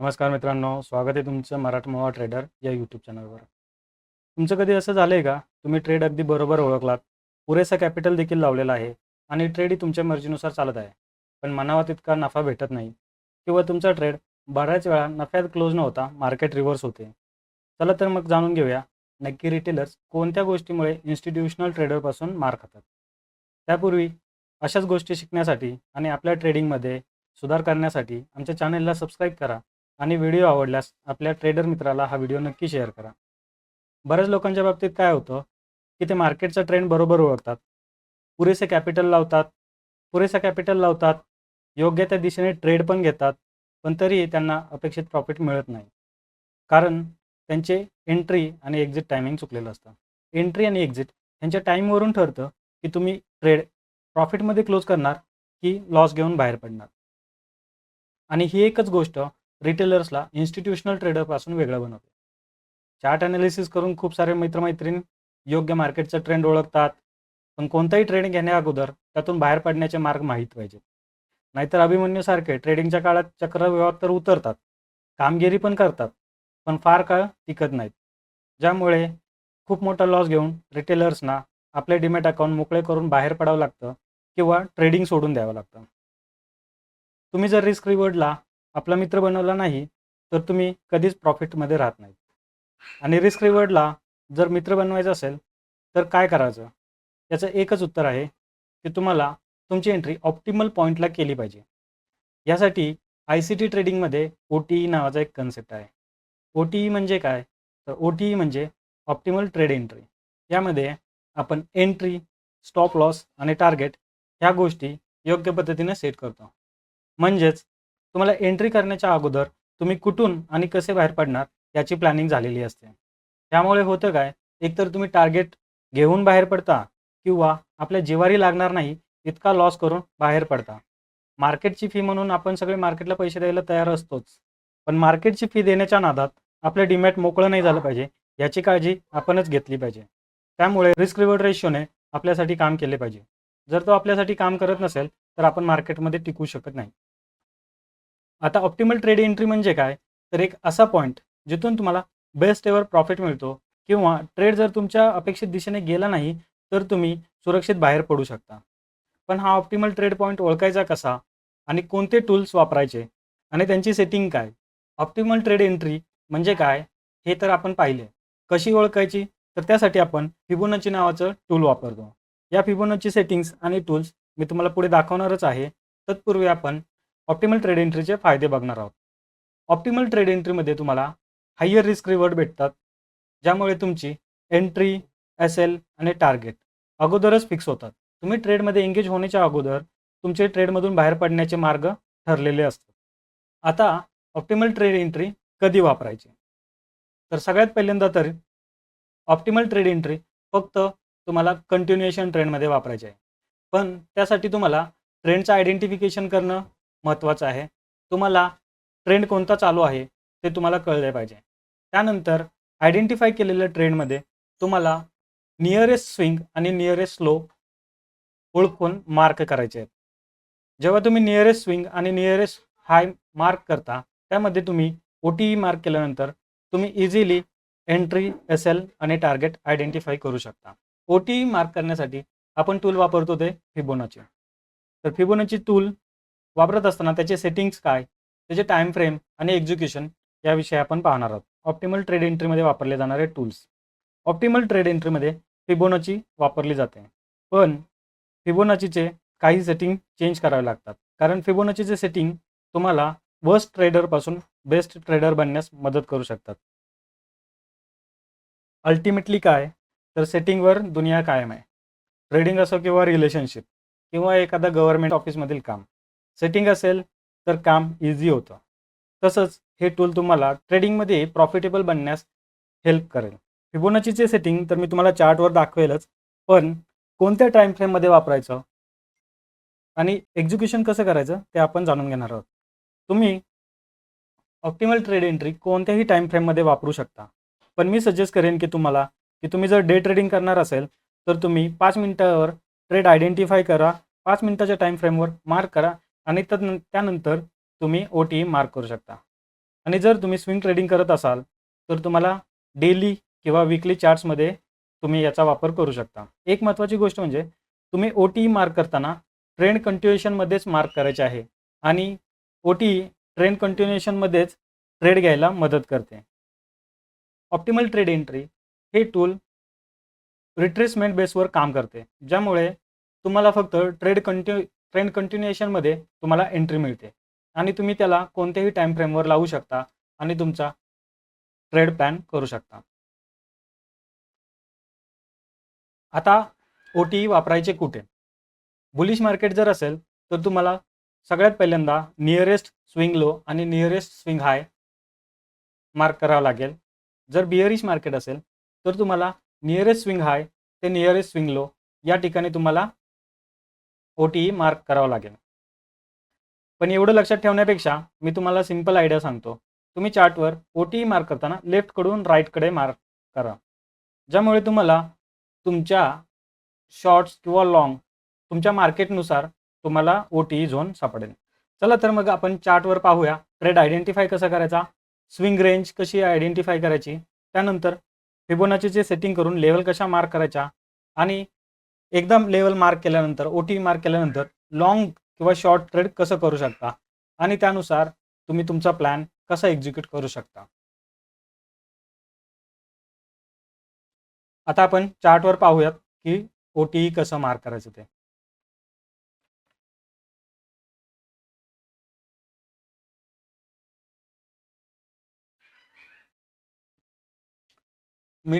नमस्कार मित्रांनो स्वागत आहे तुमचं मराठमोळा ट्रेडर या यूट्यूब चॅनलवर तुमचं कधी असं झालं आहे का? तुम्ही ट्रेड अगदी बरोबर ओळखलात. पुरेसा कॅपिटल देखील लावलेला आहे आणि ट्रेडही तुमच्या मर्जीनुसार चालत आहे. पण मनावा तितका नफा भेटत नाही. किंवा तुमचा ट्रेड बऱ्याच वेळा नफ्यात क्लोज न होता मार्केट रिव्हर्स होते. चला तर मग जाणून घेऊया नक्की रिटेलर्स कोणत्या गोष्टीमुळे इन्स्टिट्यूशनल ट्रेडरपासून मार खातात? त्यापूर्वी अशाच गोष्टी शिकण्यासाठी आणि आपल्या ट्रेडिंगमध्ये सुधार करण्यासाठी आमच्या चॅनलला सबस्क्राईब करा. आणि व्हिडिओ आवडल्यास आपल्या ट्रेडर मित्राला हा व्हिडिओ नक्की शेअर करा. बऱ्याच लोकांच्या बाबतीत काय होतं की ते मार्केटचा ट्रेंड बरोबर ओळखतात पुरेसे कॅपिटल लावतात पुरेसा कॅपिटल लावतात योग्य त्या दिशेने ट्रेड पण घेतात पण तरीही त्यांना अपेक्षित प्रॉफिट मिळत नाही. कारण त्यांचे एंट्री आणि एक्झिट टायमिंग चुकलेलं असतं. एंट्री आणि एक्झिट यांच्या टाईमवरून ठरतं की तुम्ही ट्रेड प्रॉफिटमध्ये क्लोज करणार की लॉस घेऊन बाहेर पडणार. आणि ही एकच गोष्ट रिटेलर्सला इन्स्टिट्यूशनल ट्रेडरपासून वेगळं बनवते. चार्ट ॲनालिसिस करून खूप सारे मित्रमैत्रीण योग्य मार्केटचा ट्रेंड ओळखतात. पण कोणताही ट्रेड घेण्या अगोदर त्यातून बाहेर पडण्याचे मार्ग माहीत पाहिजेत. नाहीतर अभिमन्यूसारखे ट्रेडिंगच्या काळात चक्रव्यवहार तर उतरतात. कामगिरी पण करतात. पण फार काळ टिकत नाहीत. ज्यामुळे खूप मोठा लॉस घेऊन रिटेलर्सना आपले डिमॅट अकाउंट मोकळे करून बाहेर पडावं लागतं किंवा ट्रेडिंग सोडून द्यावं लागतं. तुम्ही जर रिस्क रिवॉर्डला आपला मित्र बनवला नाही तर तुम्ही कधीच प्रॉफिटमध्ये राहत नाही. आणि रिस्क रिवॉर्डला जर मित्र बनवायचं असेल तर काय करायचं? याचं एकच उत्तर आहे की तुम्हाला तुमची एंट्री ऑप्टिमल पॉईंटला केली पाहिजे. यासाठी आय सी टी ट्रेडिंगमध्ये ओ टी ई नावाचा एक कन्सेप्ट आहे. ओ टी ई म्हणजे काय? तर ओ टी ई म्हणजे ऑप्टिमल ट्रेड एंट्री यामध्ये आपण एंट्री स्टॉप लॉस आणि टार्गेट ह्या गोष्टी योग्य पद्धतीने सेट करतो. म्हणजेच तुम्हाला एंट्री करण्याच्या अगोदर तुम्ही कुठून आणि कसे बाहेर पडणार याची प्लॅनिंग झालेली असते. त्यामुळे होतं काय एकतर तुम्ही टार्गेट घेऊन बाहेर पडता किंवा आपल्या जिवारी लागणार नाही इतका लॉस करून बाहेर पडता. मार्केटची फी म्हणून आपण सगळे मार्केटला पैसे द्यायला तयार असतोच. पण मार्केटची फी देण्याच्या नादात आपलं डिमॅट मोकळं नाही झालं पाहिजे याची काळजी आपणच घेतली पाहिजे. त्यामुळे रिस्क रिवॉर्ड रेशोने आपल्यासाठी काम केले पाहिजे. जर तो आपल्यासाठी काम करत नसेल तर आपण मार्केटमध्ये टिकू शकत नाही. आता ऑप्टिमल ट्रेड एंट्री म्हणजे काय? तर एक असा पॉईंट जिथून तुम्हाला बेस्ट एवर प्रॉफिट मिळतो किंवा ट्रेड जर तुमच्या अपेक्षित दिशेने गेला नाही तर तुम्ही सुरक्षित बाहेर पडू शकता. पण हा ऑप्टिमल ट्रेड पॉईंट ओळखायचा कसा आणि कोणते टूल्स वापरायचे आणि त्यांची सेटिंग काय? ऑप्टिमल ट्रेड एंट्री म्हणजे काय? हे तर आपण पाहिले. कशी ओळखायची? तर त्यासाठी आपण फिबोनाची नावाचं टूल वापरतो. या फिबोनाची सेटिंग्स आणि टूल्स मी तुम्हाला पुढे दाखवणारच आहे. तत्पूर्वी आपण ऑप्टिमल ट्रेड एंट्रीचे फायदे बघणार आहोत. ऑप्टिमल ट्रेड एंट्रीमध्ये तुम्हाला हायर रिस्क रिवॉर्ड भेटतात ज्यामुळे तुमची एंट्री एस एल आणि टार्गेट अगोदरच फिक्स होतात. तुम्ही ट्रेडमध्ये एंगेज होण्याच्या अगोदर तुमचे ट्रेडमधून बाहेर पडण्याचे मार्ग ठरलेले असतात. आता ऑप्टिमल ट्रेड एंट्री कधी वापरायची? तर सगळ्यात पहिल्यांदा तर ऑप्टिमल ट्रेड एंट्री फक्त तुम्हाला कंटिन्युएशन ट्रेंडमध्ये वापरायची आहे. पण त्यासाठी तुम्हाला ट्रेंडचं आयडेंटिफिकेशन करणं महत्त्वाचं आहे. तुम्हाला ट्रेंड कोणता चालू आहे ते तुम्हाला कळले पाहिजे. त्यानंतर आयडेंटिफाय केलेल्या ट्रेंडमध्ये तुम्हाला नियरेस्ट स्विंग आणि नियरेस्ट स्लो ओळखून मार्क करायचे आहेत. जेव्हा तुम्ही नियरेस्ट स्विंग आणि नियरेस्ट हाय मार्क करता त्यामध्ये तुम्ही ओ टी ई मार्क केल्यानंतर तुम्ही इझिली एंट्री एस एल आणि टार्गेट आयडेंटिफाय करू शकता. ओ टी ई मार्क करण्यासाठी आपण टूल वापरतो ते फिबोनाची तर फिबोनाची टूल वापरत असताना त्याचे सेटिंग्स काय त्याचे टाईम फ्रेम आणि एक्झिक्युशन याविषयी आपण पाहणार आहोत. ऑप्टिमल ट्रेड एंट्रीमध्ये वापरले जाणारे टूल्स ऑप्टिमल ट्रेड एंट्रीमध्ये फिबोनाची वापरली जाते. पण फिबोनाचीचे काही सेटिंग चेंज करावे लागतात. कारण फिबोनाचीचे सेटिंग तुम्हाला वर्स्ट ट्रेडरपासून बेस्ट ट्रेडर बनण्यास मदत करू शकतात. अल्टिमेटली काय? तर सेटिंगवर दुनिया कायम आहे. ट्रेडिंग असो किंवा रिलेशनशिप किंवा एखादा गव्हर्नमेंट ऑफिसमधील काम. सेटिंग असेल तर काम इझी होतं. तसंच हे टूल तुम्हाला ट्रेडिंगमध्ये प्रॉफिटेबल बनण्यास हेल्प करेल. फिबोनाचीचे सेटिंग तर मी तुम्हाला चार्टवर दाखवेलच पण कोणत्या टाईम फ्रेममध्ये वापरायचं? आणि एक्झिक्युशन कसं करायचं? ते आपण जाणून घेणार आहोत. तुम्ही ऑप्टिमल ट्रेड एंट्री कोणत्याही टाईम फ्रेममध्ये वापरू शकता. पण मी सजेस्ट करेन की तुम्हाला की तुम्ही जर डे ट्रेडिंग करणार असेल तर तुम्ही पाच मिनटावर ट्रेड आयडेंटिफाय करा पाच मिनटाच्या टाईम फ्रेमवर मार्क करा आणि तद त्यानंतर तुम्ही ओ टी मार्क करू शकता. आणि जर तुम्ही स्विंग ट्रेडिंग करत असाल तर तुम्हाला डेली किंवा विकली चार्ट्समध्ये तुम्ही याचा वापर करू शकता. एक महत्त्वाची गोष्ट म्हणजे तुम्ही ओ टी मार्क करताना ट्रेंड कंटिन्युएशनमध्येच मार्क करायचे आहे आणि ओ टी ट्रेंड कंटिन्युएशनमध्येच ट्रेड घ्यायला मदत करते. ऑप्टिमल ट्रेड एंट्री हे टूल रिट्रेसमेंट बेसवर काम करते ज्यामुळे तुम्हाला फक्त ट्रेड कंटिन्यू ट्रेंड कंटिन्युएशनमध्ये तुम्हाला एंट्री मिळते. आणि तुम्ही त्याला कोणत्याही टाईम फ्रेमवर लावू शकता आणि तुमचा ट्रेड प्लॅन करू शकता. आता ओ टी वापरायचे कुठे? बुलिश मार्केट जर असेल तर तुम्हाला सगळ्यात पहिल्यांदा नियरेस्ट स्विंग लो आणि नियरेस्ट स्विंग हाय मार्क करावं लागेल. जर बिअरिश मार्केट असेल तर तुम्हाला नियरेस्ट स्विंग हाय ते नियरेस्ट स्विंग लो या ठिकाणी तुम्हाला ओ टी मार्क करावं लागेल. पण एवढं लक्षात ठेवण्यापेक्षा मी तुम्हाला सिंपल आयडिया सांगतो. तुम्ही चार्टवर ओ टी मार्क करताना लेफ्टकडून राईटकडे मार्क करा. ज्यामुळे तुम्हाला तुमच्या शॉर्ट्स किंवा लॉंग तुमच्या मार्केटनुसार तुम्हाला ओ टी झोन सापडेल. चला तर मग आपण चार्टवर पाहूया. ट्रेड आयडेंटिफाय कसा करायचा? स्विंग रेंज कशी आयडेंटिफाय करायची? त्यानंतर फिबोनाचीचे सेटिंग करून लेवल कशा मार्क करायच्या? आणि एकदम लेवल मार्क केल्यानंतर ओ टी मार्क केल्यानंतर लॉंग किंवा शॉर्ट ट्रेड कसं करू शकता? आणि त्यानुसार तुम्ही तुमचा प्लॅन कसा एक्झिक्यूट करू शकता? आता आपण चार्टवर पाहूयात की ओ टी कसं मार्क करायचं ते. मी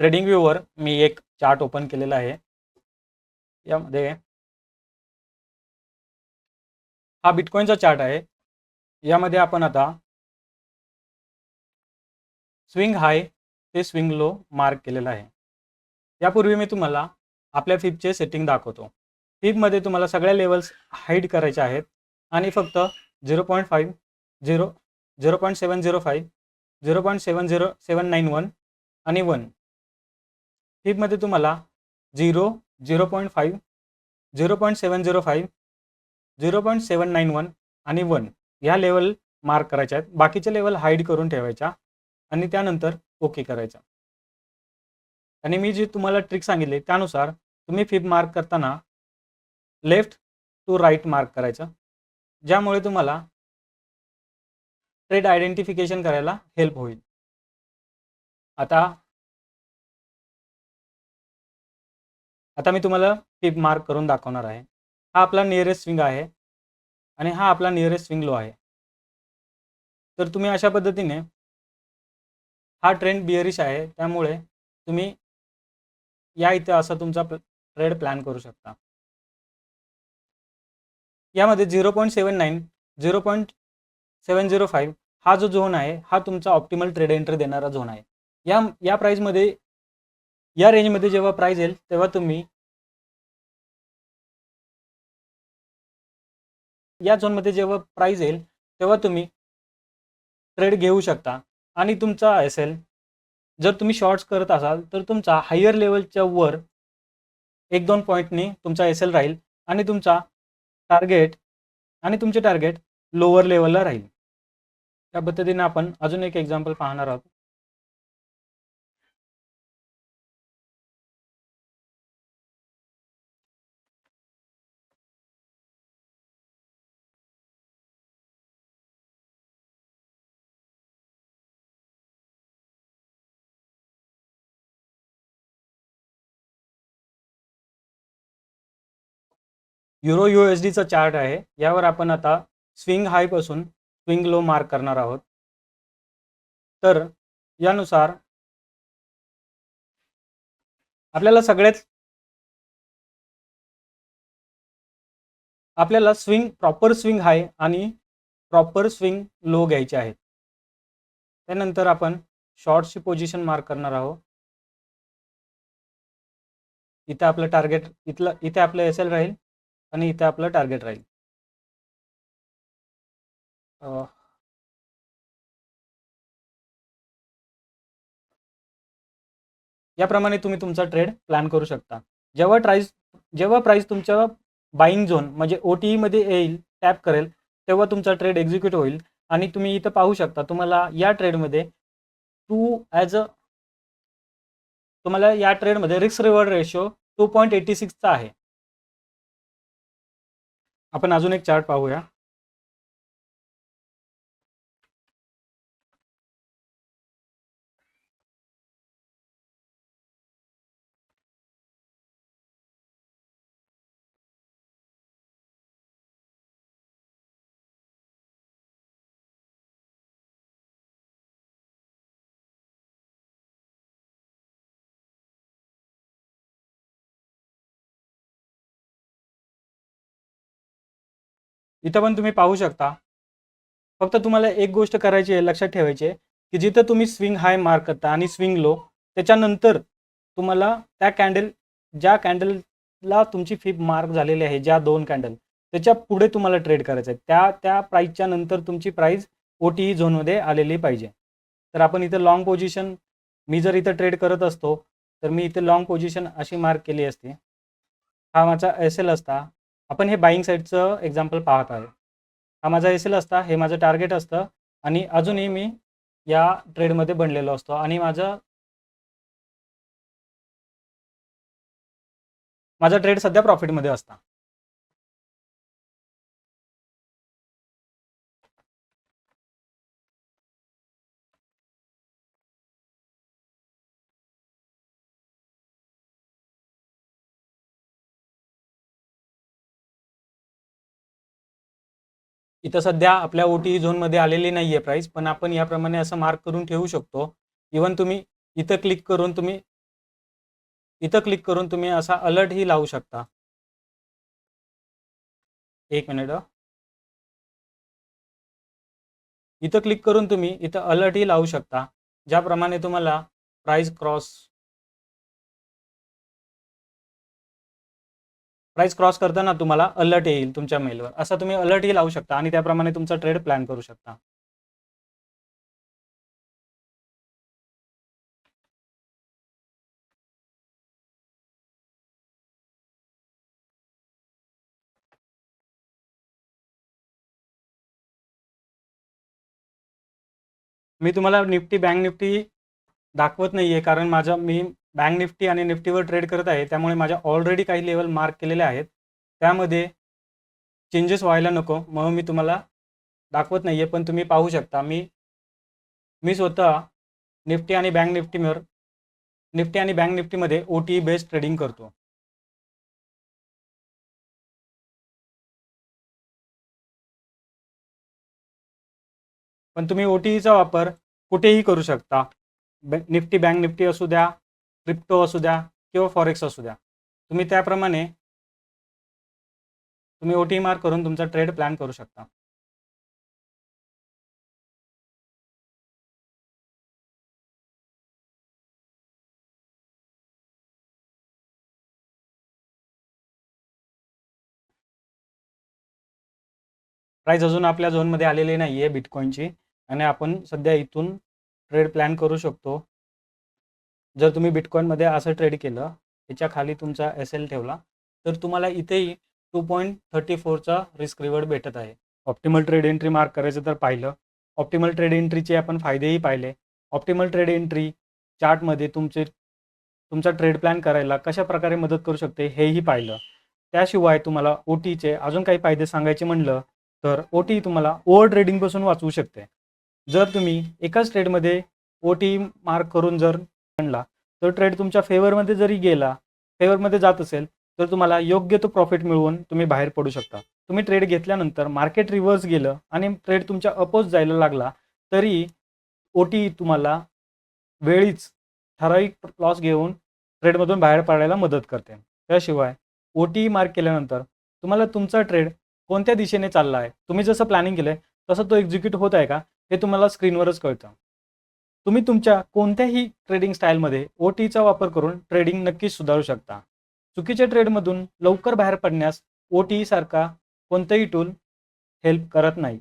ट्रेडिंग व्ह्यूवर मी एक चार्ट ओपन केलेला आहे. यामध्ये हा बिटकॉईनचा चार्ट आहे. यामध्ये आपण आता स्विंग हाय ते स्विंग लो मार्क केलेला आहे. यापूर्वी मी तुम्हाला आपल्या फिपचे सेटिंग दाखवतो. फिपमध्ये तुम्हाला सगळ्या लेवल्स हाईड करायच्या आहेत. आणि फक्त zero point five zero zero point seven zero five zero point seven zero seven nine one आणि वन फिपमध्ये तुम्हाला zero zero point five zero point seven zero five zero point seven nine one आणि one ह्या level mark करायच्या आहेत. बाकीचे level hide करून ठेवायच्या आणि त्यानंतर ओके करायचा. आणि मी जी तुम्हाला ट्रिक सांगितली त्यानुसार तुम्ही फिप मार्क करताना लेफ्ट टू राईट मार्क करायचं. ज्यामुळे तुम्हाला ट्रेड आयडेंटिफिकेशन करायला हेल्प होईल. आता आता मी तुम्हाला पिप मार्क करून दाखवणार आहे. हा आपला नियरेस्ट स्विंग आहे आणि हा आपला नियरेस्ट स्विंग लो आहे. तर तुम्ही अशा पद्धतीने हा ट्रेंड बिअरिश आहे त्यामुळे तुम्ही या इथे असा तुमचा ट्रेड प्लॅन करू शकता. यामध्ये zero point seven nine zero point seven zero five हा जो झोन आहे हा तुमचा ऑप्टिमल ट्रेड एंट्री देणारा झोन आहे. या या प्राईजमध्ये या रेंजमध्ये जेव्हा प्राईज येईल तेव्हा तुम्ही या झोनमध्ये जेव्हा प्राईज येईल तेव्हा तुम्ही ट्रेड घेऊ शकता. आणि तुमचा असेल जर तुम्ही शॉर्ट्स करत असाल तर तुमचा हायर लेवलच्या वर एक दोन पॉईंटनी तुमचा एस एल राहील आणि तुमचा टार्गेट आणि तुमचे टार्गेट लोअर लेवलला राहील. त्या पद्धतीने आपण अजून एक एक्झाम्पल पाहणार आहोत. युरो यू एस डीचा चार्ट आहे. यावर आपण आता स्विंग हायपासून स्विंग लो मार्क करणार आहोत. तर यानुसार आपल्याला सगळ्यात आपल्याला स्विंग प्रॉपर स्विंग हाय आणि प्रॉपर स्विंग लो घ्यायचे आहेत. त्यानंतर आपण शॉर्टची पोझिशन मार्क करणार आहोत. इथे आपलं टार्गेट इथलं इथे आपलं एस एल राहील. आणि इथे आपलं टार्गेट राहील. याप्रमाणे तुम्ही तुमचा ट्रेड प्लॅन करू शकता. जेव्हा प्राईस जेव्हा प्राईस तुमच्या बाईंग झोन म्हणजे ओ टी ईमध्ये येईल टॅप करेल तेव्हा तुमचा ट्रेड एक्झिक्यूट होईल आणि तुम्ही इथं पाहू शकता तुम्हाला या ट्रेडमध्ये टू ॲज अ तुम्हाला या ट्रेडमध्ये risk reward ratio two point eighty सिक्सचा आहे. आपण अजून एक चार्ट पाहूया. इथं पण तुम्ही पाहू शकता. फक्त तुम्हाला एक गोष्ट करायची आहे लक्षात ठेवायची आहे की जिथं तुम्ही स्विंग हाय मार्क करता आणि स्विंग लो त्याच्यानंतर तुम्हाला त्या कॅन्डल ज्या कॅन्डलला तुमची फिप मार्क झालेली आहे ज्या दोन कॅन्डल त्याच्या पुढे तुम्हाला ट्रेड करायचं आहे. त्या त्या प्राईजच्या नंतर तुमची प्राईज ओ टी ई झोनमध्ये आलेली पाहिजे. तर आपण इथं लॉंग पोझिशन मी जर इथं ट्रेड करत असतो तर मी इथे लॉंग पोझिशन अशी मार्क केली असते. हा माझा एस एल असता. आपण हे बाईंग साईडचं एक्झाम्पल पाहत आहे. हा माझा एस एल असता हे माझं टार्गेट असतं आणि अजूनही मी या ट्रेडमध्ये बनलेलो असतो आणि माझं माझा ट्रेड सध्या प्रॉफिटमध्ये असता. इथं सध्या आपल्या ओ टी झोनमध्ये आलेली नाही आहे प्राईस पण आपण याप्रमाणे असं मार्क करून ठेवू शकतो. इवन तुम्ही इथं क्लिक करून तुम्ही इथं क्लिक करून तुम्ही असा अलर्टही लावू शकता. एक मिनिट इथं क्लिक करून तुम्ही इथं अलर्टही लावू शकता ज्याप्रमाणे तुम्हाला प्राईस क्रॉस प्राईस क्रॉस करताना तुम्हाला अलर्ट येईल तुमच्या मेलवर असं तुम्ही अलर्टही लावू शकता आणि त्याप्रमाणे तुमचा ट्रेड प्लॅन करू शकता. मी तुम्हाला निफ्टी बँक निफ्टी दाखवत नाही आहे कारण माझं मी बँक निफ्टी आणि निफ्टीवर ट्रेड करत आहे त्यामुळे माझ्या ऑलरेडी काही लेवल मार्क केलेले आहेत. त्यामध्ये चेंजेस व्हायला नको म्हणून मी तुम्हाला दाखवत नाही आहे पण तुम्ही पाहू शकता मी मी स्वतः निफ्टी आणि बँक निफ्टीवर निफ्टी आणि बँक निफ्टीमध्ये ओ टी बेस्ड ट्रेडिंग करतो. पण तुम्ही ओ टी ईचा वापर कुठेही करू शकता. ब निफ्टी बँक निफ्टी असू द्या क्रिप्टो असू द्या किंवा फॉरेक्स असू द्या तुम्ही त्याप्रमाणे तुम्ही ओ टी मार्क करून तुमचा ट्रेड प्लॅन करू शकता. प्राईस अजून आपल्या झोनमध्ये आलेली नाही आहे बिटकॉईनची आणि आपण सध्या इथून ट्रेड प्लॅन करू शकतो. जर तुम्ही बिटकॉईनमध्ये असं ट्रेड केलं त्याच्याखाली तुमचा एस एल ठेवला तर तुम्हाला इथेही टू पॉईंट थर्टी फोरचा रिस्क रिवॉर्ड भेटत आहे. ऑप्टिमल ट्रेड एंट्री मार्क करायचं तर पाहिलं. ऑप्टिमल ट्रेड एंट्रीचे आपण फायदेही पाहिले. ऑप्टिमल ट्रेड एंट्री चार्टमध्ये तुमचे तुमचा ट्रेड प्लॅन करायला कशा प्रकारे मदत करू शकते हेही पाहिलं. त्याशिवाय तुम्हाला ओ टीचे अजून काही फायदे सांगायचे म्हणलं तर ओ टी तुम्हाला ओव्हर ट्रेडिंगपासून वाचवू शकते. जर तुम्ही एकाच ट्रेडमध्ये ओ टी मार्क करून जर आणला तर ट्रेड तुमच्या फेवरमध्ये जरी गेला फेवरमध्ये जात असेल तर तुम्हाला योग्य तो प्रॉफिट मिळवून तुम्ही बाहेर पडू शकता. तुम्ही ट्रेड घेतल्यानंतर मार्केट रिव्हर्स गेलं आणि ट्रेड तुमच्या अपोज जायला लागला तरी ओ टी तुम्हाला वेळीच ठराविक लॉस घेऊन ट्रेडमधून बाहेर पडायला मदत करते. त्याशिवाय ओ टी मार्क केल्यानंतर तुम्हाला तुमचा ट्रेड कोणत्या दिशेने चालला आहे? तुम्ही जसं प्लॅनिंग केलं आहे तसं तो एक्झिक्यूट होत आहे का हे तुम्हाला स्क्रीनवरच कळतं. तुम्ही तुमच्या कोणत्याही ट्रेडिंग स्टाईलमध्ये ओ टीचा वापर करून ट्रेडिंग नक्कीच सुधारू शकता. चुकीच्या ट्रेडमधून लवकर बाहेर पडण्यास ओ टी सारखा कोणतंही टूल हेल्प करत नाही.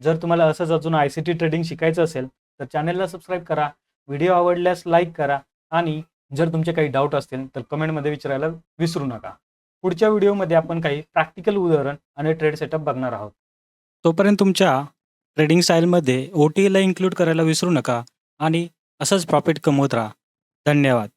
जर तुम्हाला असंच अजून आय सी टी ट्रेडिंग शिकायचं असेल तर चॅनलला सबस्क्राईब करा व्हिडिओ आवडल्यास लाईक करा आणि जर तुमचे काही डाऊट असतील तर कमेंटमध्ये विचारायला विसरू नका. पुढच्या व्हिडिओमध्ये आपण काही प्रॅक्टिकल उदाहरण आणि ट्रेड सेटअप बघणार आहोत. तोपर्यंत तुमच्या ट्रेडिंग स्टाईलमध्ये ओ टीला इन्क्लूड करायला विसरू नका. आणि असंच प्रॉफिट कमवत राहा. धन्यवाद.